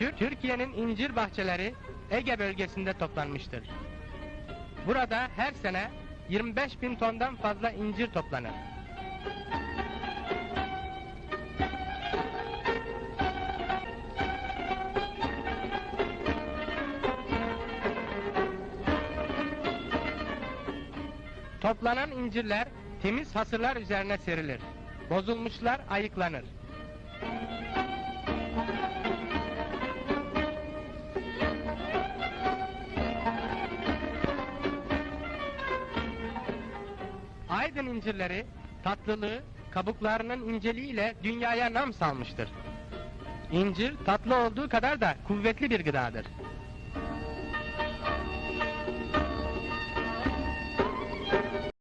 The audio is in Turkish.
Tür- Türkiye'nin incir bahçeleri Ege bölgesinde toplanmıştır. Burada her sene 25 bin tondan fazla incir toplanır. Toplanan incirler temiz hasırlar üzerine serilir. Bozulmuşlar ayıklanır. Aydın incirleri tatlılığı, kabuklarının inceliğiyle dünyaya nam salmıştır. İncir tatlı olduğu kadar da kuvvetli bir gıdadır.